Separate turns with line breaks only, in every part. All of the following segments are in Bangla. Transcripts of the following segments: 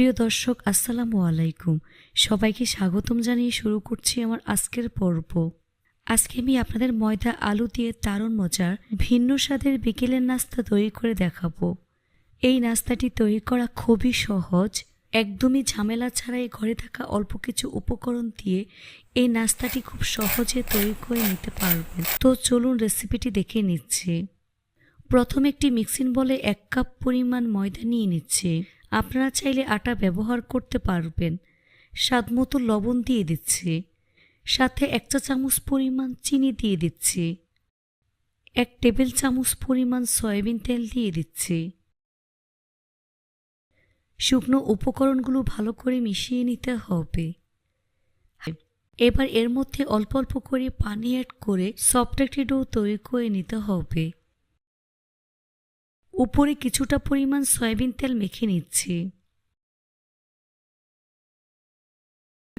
প্রিয় দর্শক, আসসালামু আলাইকুম। সবাইকে স্বাগতম জানিয়ে শুরু করছি আমার আজকের পর্ব। আজকে আমি আপনাদের ময়দা, আলু দিয়ে দারুণ মজার, ভিন্ন স্বাদের বিকেলের নাস্তা তৈরি করে দেখাবো। এই নাস্তাটি তৈরি করা খুবই সহজ। একদমই ঝামেলা ছাড়াই ঘরে থাকা অল্প কিছু উপকরণ দিয়ে এই নাস্তাটি খুব সহজে তৈরি করে নিতে পারবেন। তো চলুন রেসিপিটি দেখে নিচ্ছি। প্রথমে একটি মিক্সিং বলে এক কাপ পরিমাণ ময়দা নিয়ে নিচ্ছে। আপনারা চাইলে আটা ব্যবহার করতে পারবেন। স্বাদ মতো লবণ দিয়ে দিচ্ছে। সাথে এক চা চামচ পরিমাণ চিনি দিয়ে দিচ্ছে। এক টেবিল চামচ পরিমাণ সয়াবিন তেল দিয়ে দিচ্ছে। শুকনো উপকরণগুলো ভালো করে মিশিয়ে নিতে হবে। এবার এর মধ্যে অল্প অল্প করে পানি অ্যাড করে সফট একটি ডো তৈরি করে নিতে হবে। উপরে কিছুটা পরিমাণ সয়াবিন তেল মেখে নিচ্ছি।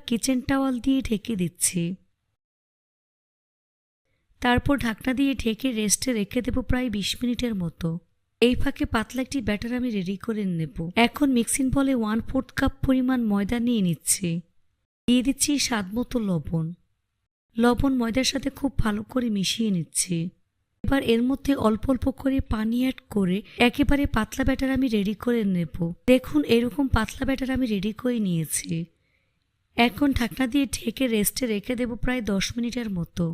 কিচেন টাওয়াল দিয়ে ঢেকে দিচ্ছি। তারপর ঢাকনা দিয়ে ঢেকে রেস্টে রেখে দেবো প্রায় বিশ মিনিটের মতো। এই ফাঁকে পাতলা একটি ব্যাটার আমি রেডি করে নেব। এখন মিক্সিং বলে ওয়ান ফোর্থ কাপ পরিমাণ ময়দা নিয়ে নিচ্ছি। দিয়ে দিচ্ছি স্বাদ মতো লবণ। লবণ ময়দার সাথে খুব ভালো করে মিশিয়ে নিচ্ছি। এবার এর মধ্যে অল্প অল্প করে পানি অ্যাড করে একেবারে পাতলা ব্যাটার আমি রেডি করে নেব। দেখুন এরকম পাতলা ব্যাটার আমি রেডি করে নিয়েছি। এখন ঢাকনা দিয়ে ঢেকে রেস্টে রেখে দেব প্রায় দশ মিনিটের মতো।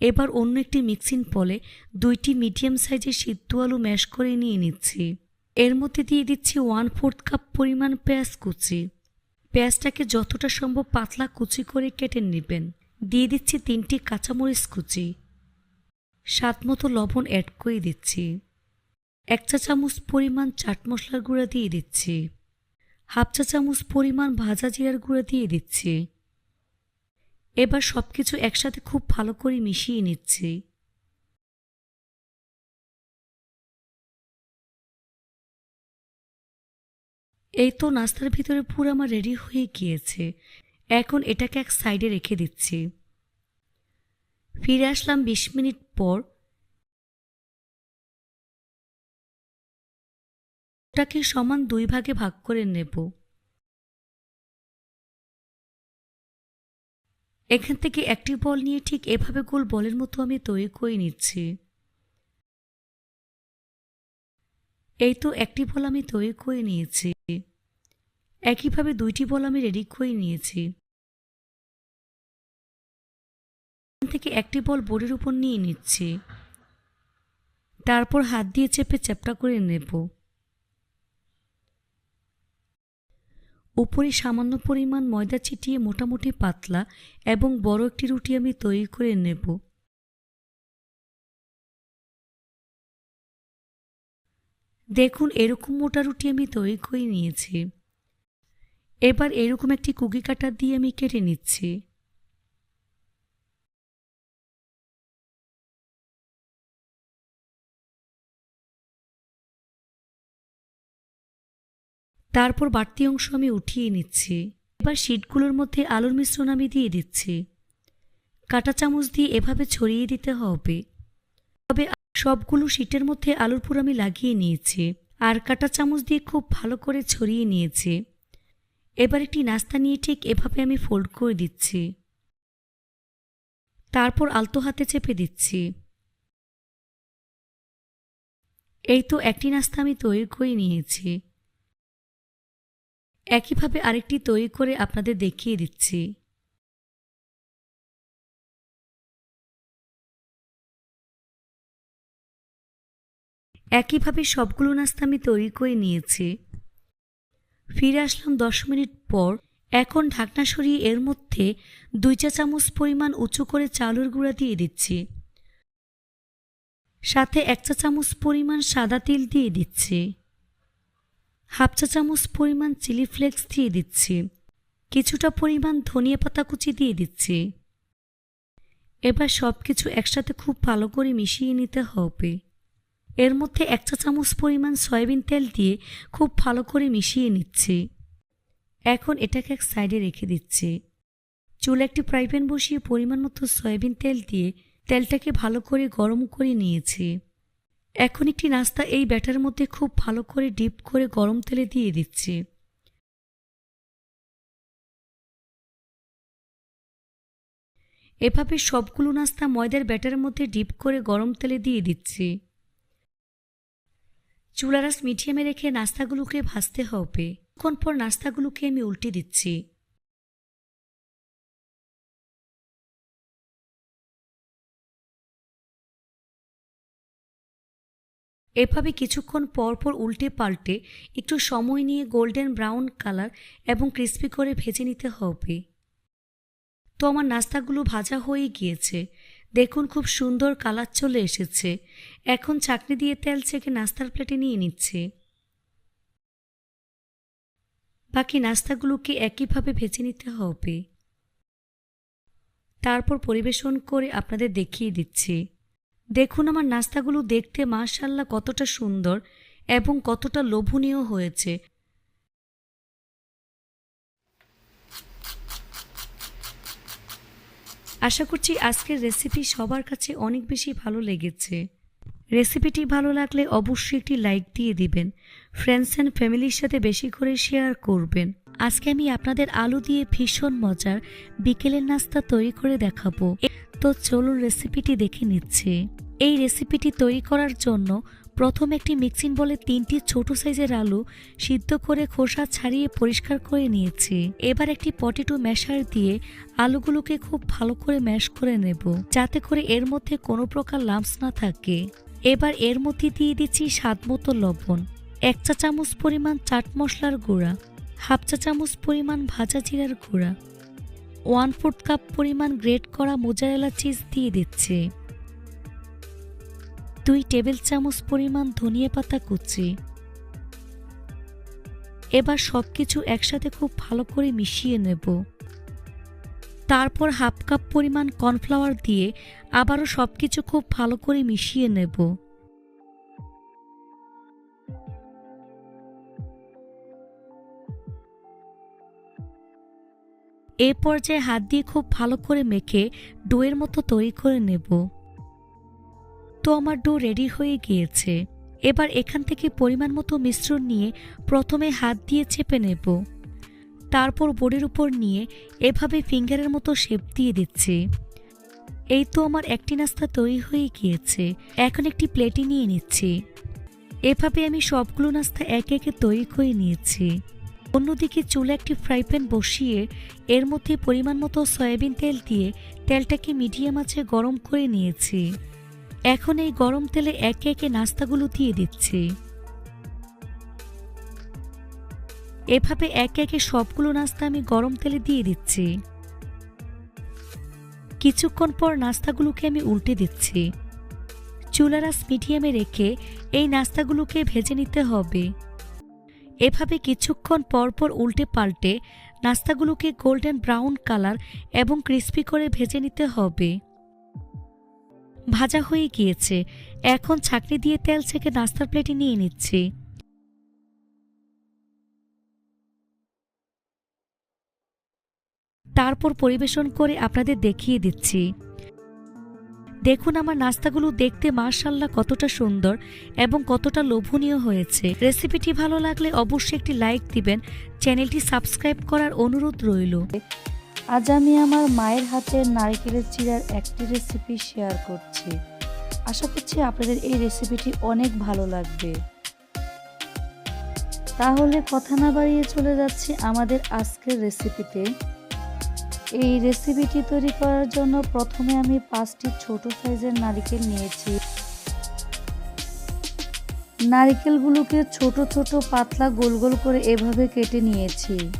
এবার অন্য একটি মিক্সিং পলে দুইটি মিডিয়াম সাইজের সিদ্ধ আলু ম্যাশ করে নিয়ে নিচ্ছি। এর মধ্যে দিয়ে দিচ্ছি ওয়ান ফোর্থ কাপ পরিমাণ পেঁয়াজ কুচি। পেঁয়াজটাকে যতটা সম্ভব পাতলা কুচি করে কেটে নেবেন। দিয়ে দিচ্ছি তিনটি কাঁচামরিচ কুচি। স্বাদ মতো লবণ অ্যাড করে দিচ্ছি। এক চা চামচ পরিমাণ চাট মশলার গুঁড়া দিয়ে দিচ্ছি। হাফ চা চামচ পরিমাণ ভাজা জিরার গুঁড়া দিয়ে দিচ্ছি। এবার সব কিছু একসাথে খুব ভালো করে মিশিয়ে নিচ্ছি। এই তো নাস্তার ভিতরে পুরো আমার রেডি হয়ে গিয়েছে। এখন এটাকে এক সাইডে রেখে দিচ্ছি। ফিরে আসলাম বিশ মিনিট পর। ওটাকে সমান দুই ভাগে ভাগ করে নেব। এখান থেকে একটি বল নিয়ে ঠিক এভাবে গোল বলের মতো আমি তৈরি করে নিচ্ছি। এই তো একটি বল আমি তৈরি করে নিয়েছি। একইভাবে দুইটি বল আমি রেডি করে নিয়েছি। থেকে একটি বল বোর্ডের উপর নিয়ে নিচ্ছি। তারপর হাত দিয়ে চেপে চ্যাপটা করে নেব। উপরে সামান্য পরিমাণ ময়দা ছিটিয়ে মোটামুটি পাতলা এবং বড় একটি রুটি আমি তৈরি করে নেব। দেখুন, এরকম মোটা রুটি আমি তৈরি করে নিয়েছি। এবার এরকম একটি কুকি কাটার দিয়ে আমি কেটে নিচ্ছি। তারপর বাড়তি অংশ আমি উঠিয়ে নিচ্ছি। এবার শিটগুলোর মধ্যে আলুর মিশ্রণ আমি দিয়ে দিচ্ছি। কাটা চামচ দিয়ে এভাবে ছড়িয়ে দিতে হবে। তবে সবগুলো শিটের মধ্যে আলুর পুর আমি লাগিয়ে নিয়েছি আর কাটা চামচ দিয়ে খুব ভালো করে ছড়িয়ে নিয়েছি। এবার একটি নাস্তা নিয়ে ঠিক এভাবে আমি ফোল্ড করে দিচ্ছি। তারপর আলতো হাতে চেপে দিচ্ছি। এই তো একটি নাস্তা আমি তৈরি করে নিয়েছি। একইভাবে আরেকটি তৈরি করে আপনাদের দেখিয়ে দিচ্ছি। একইভাবে সবগুলো নাস্তা আমি তৈরি করে নিয়েছি। ফিরে আসলাম দশ মিনিট পর। এখন ঢাকনা সরিয়ে এর মধ্যে দুই চা চামচ পরিমাণ উঁচু করে চাউলের গুঁড়া দিয়ে দিচ্ছি। সাথে এক চা চামচ পরিমাণ সাদা তিল দিয়ে দিচ্ছি। হাফ চা চামচ পরিমাণ চিলি ফ্লেক্স দিয়ে দিচ্ছি। কিছুটা পরিমাণ ধনিয়া পাতা কুচি দিয়ে দিচ্ছি। এবার সব কিছু একসাথে খুব ভালো করে মিশিয়ে নিতে হবে। এর মধ্যে এক চা চামচ পরিমাণ সয়াবিন তেল দিয়ে খুব ভালো করে মিশিয়ে নিচ্ছি। এখন এটাকে এক সাইডে রেখে দিচ্ছি। চুলে একটি ফ্রাই প্যান বসিয়ে পরিমাণ মতো সয়াবিন তেল দিয়ে তেলটাকে ভালো করে গরম করে নিয়েছি। এখন একটি নাস্তা এই ব্যাটার মধ্যে খুব ভালো করে ডিপ করে গরম তেলে দিয়ে দিচ্ছি। এভাবে সবগুলো নাস্তা ময়দার ব্যাটার মধ্যে ডিপ করে গরম তেলে দিয়ে দিচ্ছি। চুলারাস মিডিয়ামে রেখে নাস্তাগুলোকে ভাজতে হবে। কোন পর নাস্তাগুলোকে আমি উল্টে দিচ্ছি। এভাবে কিছুক্ষণ পরপর পর উল্টে পাল্টে একটু সময় নিয়ে গোল্ডেন ব্রাউন কালার এবং ক্রিস্পি করে ভেজে নিতে হবে। তো আমার নাস্তাগুলো ভাজা হয়ে গিয়েছে। দেখুন খুব সুন্দর কালার চলে এসেছে। এখন চাকনি দিয়ে তেল ছেঁকে নাস্তার প্লেটে নিয়ে নিচ্ছে। বাকি নাস্তাগুলোকে একইভাবে ভেজে নিতে হবে। তারপর পরিবেশন করে আপনাদের দেখিয়ে দিচ্ছি। দেখুন আমার নাস্তাগুলো দেখতে মাশাল্লাহ কতটা সুন্দর এবং কতটা লোভনীয় হয়েছে। আশা করছি আজকের রেসিপি সবার কাছে অনেক বেশি ভালো লেগেছে। রেসিপিটি ভালো লাগলে অবশ্যই একটি লাইক দিয়ে দিবেন। ফ্রেন্ডস অ্যান্ড ফ্যামিলির সাথে বেশি করে শেয়ার করবেন। আজকে আমি আপনাদের আলু দিয়ে ভীষণ মজার বিকেলের নাস্তা তৈরি করে দেখাবো। তো চলুন রেসিপিটি দেখে নিচ্ছি। এই রেসিপিটি তৈরি করার জন্য প্রথম একটি মিক্সিং বলে তিনটি ছোট সাইজের আলু সিদ্ধ করে খোসা ছাড়িয়ে পরিষ্কার করে নিয়েছি। এবার একটি পটেটো ম্যাশার দিয়ে আলুগুলোকে খুব ভালো করে ম্যাশ করে নেব, যাতে করে এর মধ্যে কোনো প্রকার লাম্পস না থাকে। এবার এর মধ্যে দিয়ে দিচ্ছি স্বাদ মতো লবণ, এক চা চামচ পরিমাণ চাট মশলার গুঁড়া হাফ চা চামচ পরিমাণ ভাজা জিরার গুঁড়া ওয়ান ফোর্থ কাপ পরিমাণ গ্রেট করা মোজারেলা চিজ দিয়ে দিচ্ছি, দুই টেবিল চামচ পরিমাণ ধনিয়া পাতা কুচি। এবার সব কিছু একসাথে খুব ভালো করে মিশিয়ে নেব। তারপর হাফ কাপ পরিমাণ কর্নফ্লাওয়ার দিয়ে আবারও সব কিছু খুব ভালো করে মিশিয়ে নেব। এ পর্যায়ে হাত দিয়ে খুব ভালো করে মেখে ডোয়ের মতো তৈরি করে নেব। তো আমার ডো রেডি হয়ে গিয়েছে। এবার এখান থেকে পরিমাণ মতো মিশ্রণ নিয়ে প্রথমে হাত দিয়ে চেপে নেব। তারপর বোর্ডের উপর নিয়ে এভাবে ফিঙ্গারের মতো শেপ দিয়ে দিচ্ছি। এই তো আমার একটি নাস্তা তৈরি হয়ে গিয়েছে। এখন একটি প্লেটে নিয়ে নিচ্ছি। এভাবে আমি সবগুলো নাস্তা একে একে তৈরি করে নিয়েছি। অন্যদিকে চুলে একটি ফ্রাই প্যান বসিয়ে এর মধ্যে পরিমাণ মতো সয়াবিন তেল দিয়ে তেলটাকে মিডিয়াম আছে গরম করে নিয়েছি। এখন এই গরম তেলে একে একে নাস্তাগুলো দিয়ে দিচ্ছি। এভাবে একে একে সবগুলো নাস্তা আমি গরম তেলে দিয়ে দিচ্ছি। কিছুক্ষণ পর নাস্তাগুলোকে আমি উল্টে দিচ্ছি। চুলারাস মিডিয়ামে রেখে এই নাস্তাগুলোকে ভেজে নিতে হবে। এভাবে কিছুক্ষণ পর পর উল্টে পাল্টে নাস্তাগুলোকে গোল্ডেন ব্রাউন কালার এবং ক্রিস্পি করে ভেজে নিতে হবে। ভাজা হয়ে গিয়েছে। এখন ছাকনি দিয়ে তেল ছেঁকে নাস্তার প্লেটে নিয়ে নিচ্ছি। তারপর পরিবেশন করে আপনাদের দেখিয়ে দিচ্ছি। দেখুন আমার নাস্তাগুলো দেখতে মার্শাল্লাহ কতটা সুন্দর এবং কতটা লোভনীয় হয়েছে। রেসিপিটি ভালো লাগলে অবশ্যই একটি লাইক দিবেন, চ্যানেলটি সাবস্ক্রাইব করার অনুরোধ রইল।
আজ আমি আমার মায়ের হাতের নারকেলের চিড়ার একটি রেসিপি শেয়ার করছি। আশা করছি আপনাদের এই রেসিপিটি অনেক ভালো লাগবে। তাহলে কথা না বাড়িয়ে চলে যাচ্ছি আমাদের আজকের রেসিপিতে। এই রেসিপিটি তৈরি করার জন্য প্রথমে আমি পাঁচটি ছোট সাইজের নারকেল নিয়েছি। নারকেলগুলোকে ছোট ছোট, পাতলা, গোল গোল করে এভাবে কেটে নিয়েছি।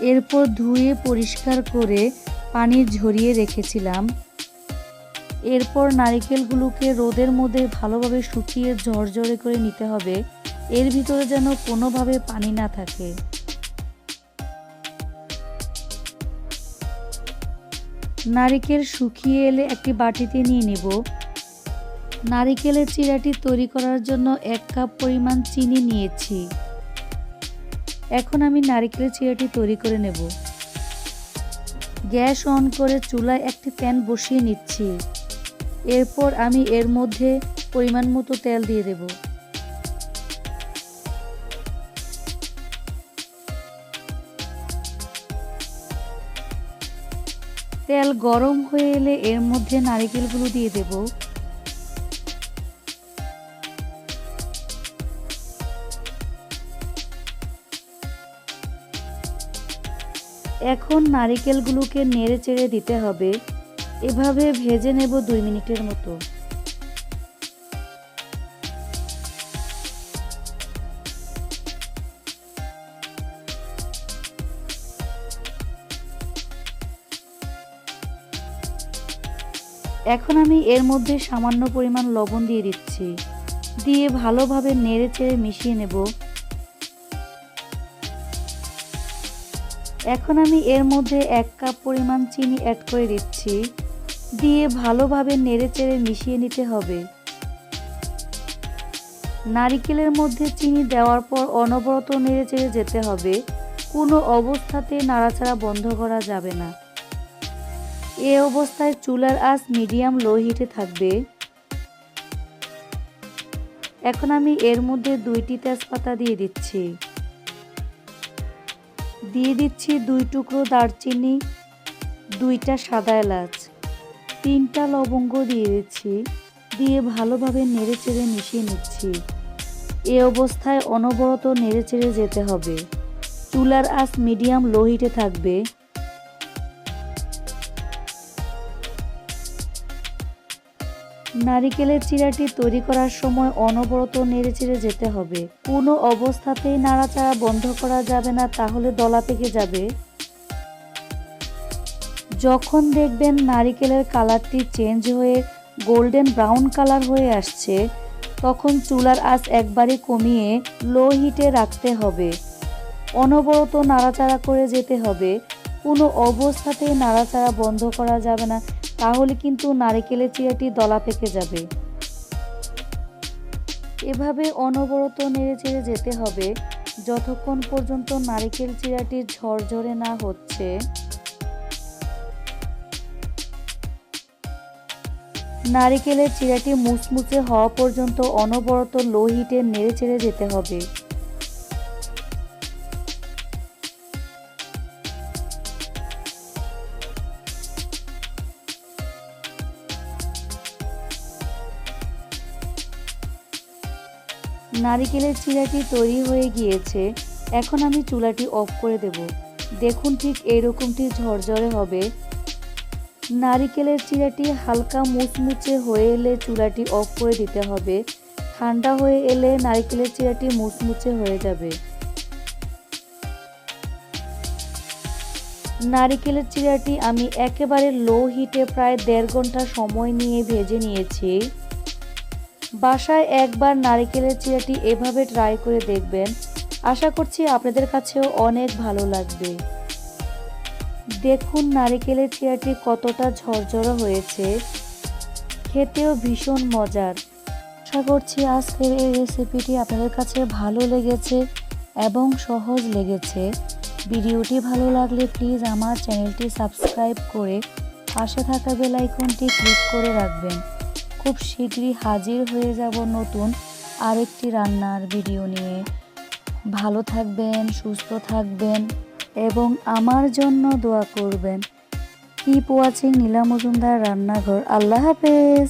এরপর ধুয়ে পরিষ্কার করে পানি ঝরিয়ে রেখেছিলাম। এরপর নারিকেলগুলোকে রোদের মধ্যে ভালোভাবে শুকিয়ে ঝরঝরে করে নিতে হবে। এর ভিতরে যেন কোনোভাবে পানি না থাকে। নারিকেল শুকিয়ে এলে একটি বাটিতে নিয়ে নেব। নারিকেলের চিরাটি তৈরি করার জন্য এক কাপ পরিমাণ চিনি নিয়েছি। এখন আমি নারিকেলের চিরাটি তৈরি করে নেব। গ্যাস অন করে চুলায় একটি প্যান বসিয়ে নিচ্ছি। এরপর আমি এর মধ্যে পরিমাণ মতো তেল দিয়ে দেব। তেল গরম হয়ে এলে এর মধ্যে নারিকেলগুলো দিয়ে দেব। এখন নারিকেলগুলোকে নেড়ে চেড়ে দিতে হবে। এভাবে ভেজে নেব দুই মিনিটের মতো। এখন আমি এর মধ্যে সামান্য পরিমাণ লবণ দিয়ে দিচ্ছি। দিয়ে ভালোভাবে নেড়ে চেড়ে মিশিয়ে নেব। এখন আমি এর মধ্যে এক কাপ পরিমাণ চিনি অ্যাড করে দিচ্ছি। দিয়ে ভালোভাবে নেড়ে চেড়ে মিশিয়ে নিতে হবে। নারিকেলের মধ্যে চিনি দেওয়ার পর অনবরত নেড়ে চেড়ে যেতে হবে। কোনো অবস্থাতে নাড়াচাড়া বন্ধ করা যাবে না। এ অবস্থায় চুলার আঁচ মিডিয়াম লো হিটে থাকবে। এখন আমি এর মধ্যে দুইটি তেজপাতা দিয়ে দিচ্ছি। দিয়ে দিচ্ছি দুই টুকরো দারচিনি, দুইটা সাদা এলাচ, তিনটা লবঙ্গ দিয়ে দিচ্ছি, দিয়ে ভালোভাবে নেড়ে চেড়ে মিশিয়ে নিচ্ছি। এ অবস্থায় অনবরত নেড়ে চেড়ে যেতে হবে। চুলার আঁচ মিডিয়াম লো হিটে থাকবে। নারিকেলের চিরাটি তৈরি করার সময় অনবরত নেড়ে চেড়ে যেতে হবে। কোনো অবস্থাতেই নাড়াচাড়া বন্ধ করা যাবে না, তাহলে দলা পেকে যাবে। যখন দেখবেন নারিকেলের কালারটি চেঞ্জ হয়ে গোল্ডেন ব্রাউন কালার হয়ে আসছে, তখন চুলার আঁচ একবারে কমিয়ে লো হিটে রাখতে হবে। অনবরত নাড়াচাড়া করে যেতে হবে। কোনো অবস্থাতেই নাড়াচাড়া বন্ধ করা যাবে না। তাহলে কিন্তু নারিকেলের চিরাটি দলা পেকে যাবে। এভাবে অনবরত নেড়ে চেড়ে যেতে হবে। যতক্ষণ পর্যন্ত নারিকেল চিরাটি ঝরঝরে না হচ্ছে। নারিকেলের চিরাটি মুচমুচে হওয়া পর্যন্ত অনবরত লো হিটে নেড়ে চেড়ে যেতে হবে। নারিকেলের চিরাটি তৈরি হয়ে গিয়েছে। এখন আমি চুলাটি অফ করে দেব। দেখুন ঠিক এইরকমটি ঝরঝরে হবে। নারিকেলের চিরাটি হালকা মুচমুচে হয়ে এলে চুলাটি অফ করে দিতে হবে। ঠান্ডা হয়ে এলে নারিকেলের চিরাটি মুচমুচে হয়ে যাবে। নারিকেলের চিরাটি আমি একেবারে লো হিটে প্রায় দেড় ঘণ্টা সময় নিয়ে ভেজে নিয়েছি। বাসায় একবার নারিকেলের চিরাটি এভাবে ট্রাই করে দেখবেন। আশা করছি আপনাদের কাছেও অনেক ভালো লাগবে। দেখুন নারিকেলের চিরাটি কতটা ঝরঝরে হয়েছে। খেতেও ভীষণ মজার। আশা করছি আজকের এই রেসিপিটি আপনাদের কাছে ভালো লেগেছে এবং সহজ লেগেছে। ভিডিওটি ভালো লাগলে প্লিজ আমার চ্যানেলটি সাবস্ক্রাইব করে পাশে থাকা বেল আইকনটি ক্লিক করে রাখবেন। খুব শীঘ্রই হাজির হয়ে যাব নতুন আরেকটি রান্নার ভিডিও নিয়ে। ভালো থাকবেন, সুস্থ থাকবেন এবং আমার জন্য দোয়া করবেন। কিপ ওয়াচিং নীলা মজুমদার রান্নাঘর। আল্লাহ হাফেজ।